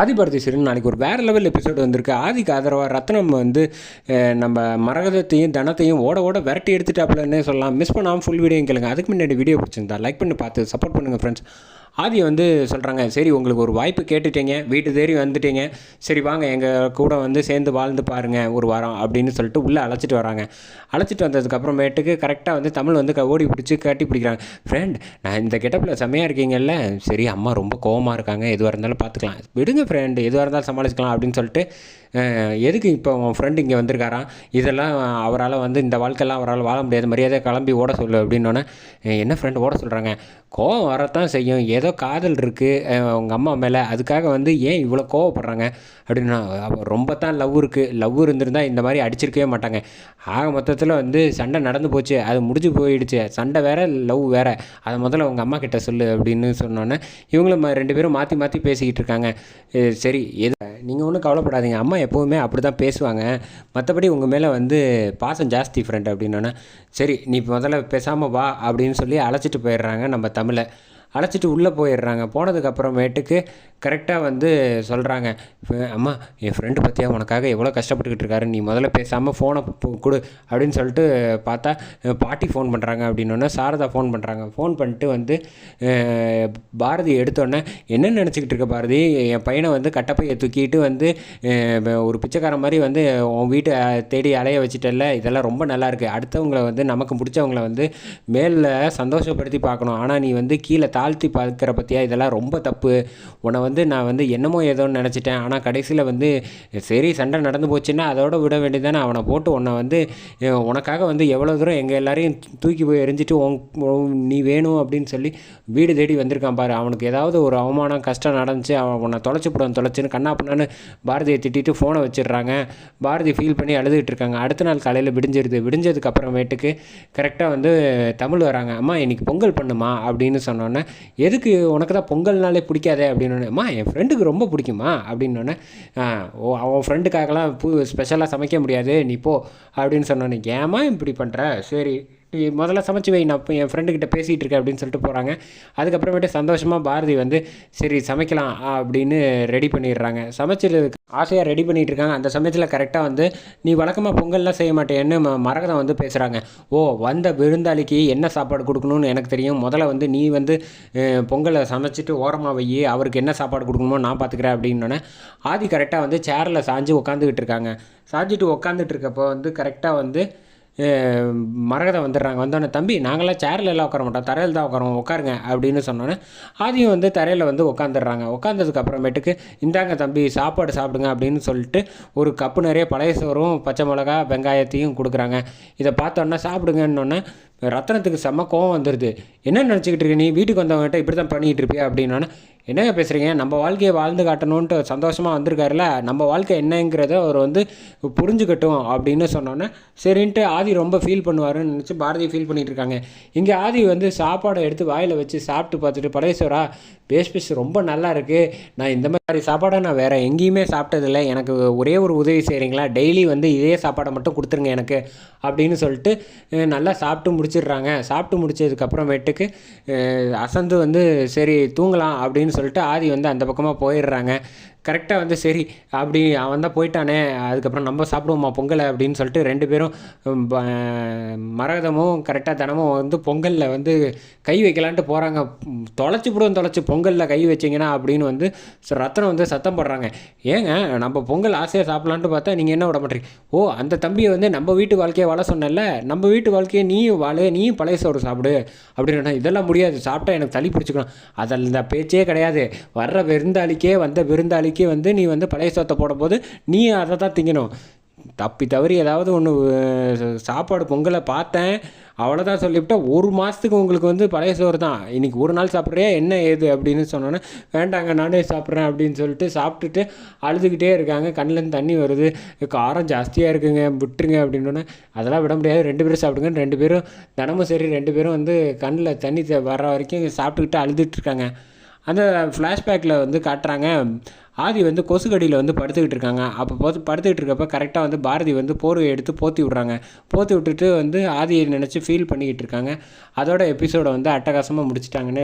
ஆதிபரதீஸ்வரன் நாளைக்கு ஒரு வேறு லெவல் எபிசோடு வந்திருக்கு. ஆதிக்கு ஆதரவாக ரத்னம் வந்து நம்ம மரகதத்தையும் தனத்தையும் ஓட ஓட விரட்டி எடுத்துட்டாப்லன்னே சொல்லலாம். மிஸ் பண்ணாமல் ஃபுல் வீடியோ கேளுங்க. அதுக்கு முன்னாடி வீடியோ பிடிச்சிருந்தா லைக் பண்ணி பார்த்து சப்போர்ட் பண்ணுங்கள் ஃப்ரெண்ட்ஸ் ஆதி வந்து சொல்கிறாங்க சரி உங்களுக்கு ஒரு வாய்ப்பு கேட்டுட்டீங்க வீட்டு தேடி வந்துட்டீங்க. சரி வாங்க எங்கள் கூட வந்து சேர்ந்து வாழ்ந்து பாருங்கள் ஒரு வாரம் அப்படின்னு சொல்லிட்டு உள்ளே அழைச்சிட்டு வராங்க. அழைச்சிட்டு வந்ததுக்கப்புறமேட்டுக்கு கரெக்டாக வந்து தமிழ் வந்து க- ஓடி பிடிச்சி கட்டி பிடிக்கிறாங்க. ஃப்ரெண்ட் நான் இந்த கெட்டப்பில் செம்மையாக இருக்கீங்கல்ல? சரி அம்மா ரொம்ப கோவமாக இருக்காங்க. எதுவாக இருந்தாலும் பார்த்துக்கலாம் விடுங்க ஃப்ரெண்டு எதுவாக இருந்தாலும் சமாளிச்சுக்கலாம் அப்படின்னு சொல்லிட்டு எதுக்கு இப்போ உன் ஃப்ரெண்டு இங்கே வந்திருக்காராம்? இதெல்லாம் அவரால் வந்து இந்த வாழ்க்கையெல்லாம் அவரால் வாழ முடியாது. மரியாதை கிளம்பி ஓட சொல்லு அப்படின்னோடனே என்ன ஃப்ரெண்டு ஓட சொல்கிறாங்க கோவம் வரத்தான் செய்யும். ஏதோ காதல் இருக்குது உங்கள் அம்மா மேலே. அதுக்காக வந்து ஏன் இவ்வளோ கோவப்படுறாங்க? அப்படின்னா ரொம்ப தான் லவ் இருக்குது லவ் இருந்திருந்தா இந்த மாதிரி அடிச்சிருக்கவே மாட்டாங்க. ஆக மொத்தத்தில் வந்து சண்டை நடந்து போச்சு. அது முடிஞ்சு போயிடுச்சு. சண்டை வேறு லவ் வேறு. அதை முதல்ல உங்கள் அம்மா கிட்ட சொல்லு அப்படின்னு சொன்னோன்னே இவங்களும் ரெண்டு பேரும் மாற்றி மாற்றி பேசிக்கிட்டு இருக்காங்க. சரி எது நீங்கள் ஒன்றும் கவலைப்படாதீங்க. அம்மா எப்போவுமே அப்படி தான் பேசுவாங்க. மற்றபடி உங்கள் மேலே வந்து பாசம் ஜாஸ்தி ஃப்ரெண்ட் அப்படின்னோன்னே சரி நீ முதல்ல பேசாமல் வா அப்படின்னு சொல்லி அழைச்சிட்டு போயிடுறாங்க நம்ம தமிழை. அழைச்சிட்டு உள்ளே போயிடுறாங்க. போனதுக்கப்புறமேட்டுக்கு கரெக்டாக வந்து சொல்கிறாங்க அம்மா என் ஃப்ரெண்டு பற்றியா உனக்காக எவ்வளோ கஷ்டப்பட்டுக்கிட்டு இருக்காரு நீ முதல்ல பேசாமல் ஃபோனை கொடு அப்படின்னு சொல்லிட்டு பார்த்தா பாட்டி ஃபோன் பண்ணுறாங்க அப்படின்னோடனே சாரதா ஃபோன் பண்ணுறாங்க ஃபோன் பண்ணிட்டு வந்து பாரதி எடுத்தோடனே என்ன நினச்சிக்கிட்டு இருக்க பாரதி? என் பையனை வந்து கட்டப்பையை தூக்கிட்டு வந்து ஒரு பிச்சைக்காரன் மாதிரி வந்து உன் வீட்டை தேடி அலைய வச்சிட்டல்ல இதெல்லாம் ரொம்ப நல்லா இருக்கு. அடுத்தவங்கள வந்து நமக்கு பிடிச்சவங்கள வந்து மேலில் சந்தோஷப்படுத்தி பார்க்கணும். ஆனால் நீ வந்து கீழே தாழ்த்தி பார்க்குற பற்றியா இதெல்லாம் ரொம்ப தப்பு. உன்னை வந்து நான் வந்து என்னமோ ஏதோன்னு நினச்சிட்டேன். ஆனால் கடைசியில் வந்து சரி சண்டை நடந்து போச்சுன்னா அதோட விட வேண்டியதானே அவனை போட்டு உன்னை வந்து உனக்காக வந்து எவ்வளோ தூரம் எங்கள் எல்லாரையும் தூக்கி போய் எரிஞ்சிட்டு நீ வேணும் அப்படின்னு சொல்லி வீடு தேடி வந்திருக்கான் பாரு. அவனுக்கு ஏதாவது ஒரு அவமானம் கஷ்டம் நடந்துச்சு அவன் உன்னை தொலைச்சி போடுவான் தொலைச்சின்னு கண்ணா பண்ணான்னு பாரதியை திட்டிட்டு ஃபோனை வச்சிடுறாங்க. பாரதி ஃபீல் பண்ணி அழுதுகிட்டு இருக்காங்க. அடுத்த நாள் காலையில் விடிஞ்சிருது. விடிஞ்சதுக்கு அப்புறமேட்டுக்கு கரெக்டாக வந்து தமிழ் வராங்க. அம்மா இன்னைக்கு பொங்கல் பண்ணுமா? அப்படின்னு சொன்னோன்னே எதுக்கு உனக்கு தான் பொங்கல்னாலே பிடிக்காதே அப்படின்னு என் ஃப்ரெண்டுக்கு ரொம்ப பிடிக்குமா அப்படின்னோடனே ஓ அவன் ஃப்ரெண்டுக்காகலாம் பு ஸ்பெஷலாக சமைக்க முடியாது நீ போ அப்படின்னு சொன்னோன்னே ஏம்மா இப்படி பண்ணுற சரி முதல்ல சமைச்சு வை நான் இப்போ என் ஃப்ரெண்டுக்கிட்ட பேசிகிட்டு இருக்கேன் அப்படின்னு சொல்லிட்டு போகிறாங்க அதுக்கப்புறமேட்டு சந்தோஷமாக பாரதி வந்து சரி சமைக்கலாம் அப்படின்னு ரெடி பண்ணிடுறாங்க. சமைச்சிருக்கு ஆசையாக ரெடி பண்ணிகிட்டு இருக்காங்க. அந்த சமயத்தில் கரெக்டாக வந்து நீ வழக்கமாக பொங்கல்லாம் செய்ய மாட்டேன்னு மரகதம் வந்து பேசுகிறாங்க ஓ வந்த விருந்தாளிக்கு என்ன சாப்பாடு கொடுக்கணும்னு எனக்கு தெரியும். முதல்ல வந்து நீ வந்து பொங்கலை சமைச்சிட்டு ஓரமாக வை அவருக்கு என்ன சாப்பாடு கொடுக்கணுமோ நான் பார்த்துக்கிறேன் அப்படின்னோடனே ஆதி கரெக்டாக வந்து சேரில் சாஞ்சு உட்காந்துக்கிட்டு இருக்காங்க. சாஞ்சிட்டு உட்காந்துட்டு இருக்கப்போ வந்து கரெக்டாக வந்து மரகதம் வந்துடுறாங்க. வந்தோடனே தம்பி நாங்களாம் சேரில் எல்லாம் உட்கார மாட்டோம். தரையில் தான் உட்காரோம் உட்காருங்க அப்படின்னு சொன்னோன்னே ஆதியும் வந்து தரையில் வந்து உட்காந்துடுறாங்க உட்காந்ததுக்கு அப்புறமேட்டுக்கு இந்தாங்க தம்பி சாப்பாடு சாப்பிடுங்க அப்படின்னு சொல்லிட்டு ஒரு கப்பு நிறைய பழைய சோறும் பச்சை மிளகா வெங்காயத்தையும் கொடுக்குறாங்க. இதை பார்த்தோன்னே சாப்பிடுங்கன்னொன்னே ரத்னத்துக்கு செம்ம கோவம் வந்துடுது என்ன நினச்சிக்கிட்டு இருக்க நீ? வீட்டுக்கு வந்தவங்ககிட்ட இப்படி தான் பண்ணிக்கிட்டு இருப்பியா? அப்படின்னா என்னங்க பேசுகிறீங்க நம்ம வாழ்க்கையை வாழ்ந்து காட்டணுன்ட்டு சந்தோஷமாக வந்திருக்காருல நம்ம வாழ்க்கை என்னங்கிறத அவர் வந்து புரிஞ்சுக்கட்டும் அப்படின்னு சொன்னோன்னே சரின்ட்டு ஆதி ரொம்ப ஃபீல் பண்ணுவாருன்னு நினச்சி பாரதி ஃபீல் பண்ணிகிட்டு இருக்காங்க. இங்கே ஆதி வந்து சாப்பாடை எடுத்து வாயில் வச்சு சாப்பிட்டு பார்த்துட்டு பழையசோரா பேஸ் பேஸ் ரொம்ப நல்லா இருக்குது நான் இந்த மாதிரி சாப்பாடை நான் வேறு எங்கேயுமே சாப்பிட்டதில்ல. எனக்கு ஒரே ஒரு உதவி செய்கிறீங்களா டெய்லி வந்து இதே சாப்பாடை மட்டும் கொடுத்துருங்க எனக்கு அப்படின்னு சொல்லிட்டு நல்லா சாப்பிட்டு முடிச்சிடுறாங்க. சாப்பிட்டு முடிச்சதுக்கப்புறமேட்டுக்கு அசந்து வந்து சரி தூங்கலாம் அப்படின்னு சொல்லிட்டு ஆதி வந்து அந்த பக்கமாக போயிடுறாங்க. கரெக்டாக வந்து சரி அப்படி அவன் தான் போயிட்டானே அதுக்கப்புறம் நம்ம சாப்பிடுவோமா பொங்கலை அப்படின்னு சொல்லிட்டு ரெண்டு பேரும் மரகதமும் கரெக்டாக தினமும் வந்து பொங்கலில் வந்து கை வைக்கலான்ட்டு போகிறாங்க தொலைச்சி விடுவோம் தொலைச்சி பொங்கலில் கை வச்சிங்கன்னா அப்படின்னு வந்து ரத்தனம் வந்து சத்தம் போடுறாங்க. ஏங்க நம்ம பொங்கல் ஆசையாக சாப்பிட்லான்ட்டு பார்த்தா நீங்கள் என்ன விட மாட்டீங்க? ஓ அந்த தம்பியை வந்து நம்ம வீட்டு வாழ்க்கையை வாழ சொன்னல நம்ம வீட்டு வாழ்க்கையை நீயும் வாழ நீயும் பழைய சோறு சாப்பிடு அப்படின்னு இதெல்லாம் முடியாது சாப்பிட்டா எனக்கு தள்ளி பிடிச்சிக்கணும். அதில் இந்த பேச்சே கிடையாது. வர்ற விருந்தாளிக்கே வந்த விருந்தாளிக்கே வந்து நீ வந்து பழைய சோத்தை போடும்போது நீ அதை தான் திங்கணும். தப்பி தவறி ஏதாவது ஒன்று சாப்பாடு பொங்கலை பார்த்தேன். அவ்வளோதான் சொல்லிவிட்டா ஒரு மாதத்துக்கு உங்களுக்கு வந்து பழைய சோறு தான். இன்றைக்கி ஒரு நாள் சாப்பிட்றியா? என்ன ஏது அப்படின்னு சொன்னோன்னே வேண்டாங்க நானே சாப்பிட்றேன் அப்படின்னு சொல்லிட்டு சாப்பிட்டுட்டு அழுதுகிட்டே இருக்காங்க. கண்ணிலேருந்து தண்ணி வருது. காரம் ஜாஸ்தியாக இருக்குங்க விட்டுருங்க அப்படின்னோடனே அதெல்லாம் விட முடியாது. ரெண்டு பேரும் சாப்பிடுங்க ரெண்டு பேரும் தினமும் சரி ரெண்டு பேரும் வந்து கண்ணில் தண்ணி வர்ற வரைக்கும் சாப்பிட்டுக்கிட்டு அழுதுகிட்டு இருக்காங்க. அந்த ஃப்ளாஷ்பேக்கில் வந்து காட்டுறாங்க ஆதி வந்து கொசுக்கடியில் வந்து படுத்துக்கிட்டு இருக்காங்க. அப்போ போது படுத்துக்கிட்டு இருக்கப்ப கரெக்டாக வந்து பாரதி வந்து போர்வை எடுத்து போத்தி விட்றாங்க. போத்தி விட்டுட்டு வந்து ஆதியை நினச்சி ஃபீல் பண்ணிக்கிட்டு இருக்காங்க. அதோட எபிசோடை வந்து அட்டகாசமாக முடிச்சிட்டாங்கன்னு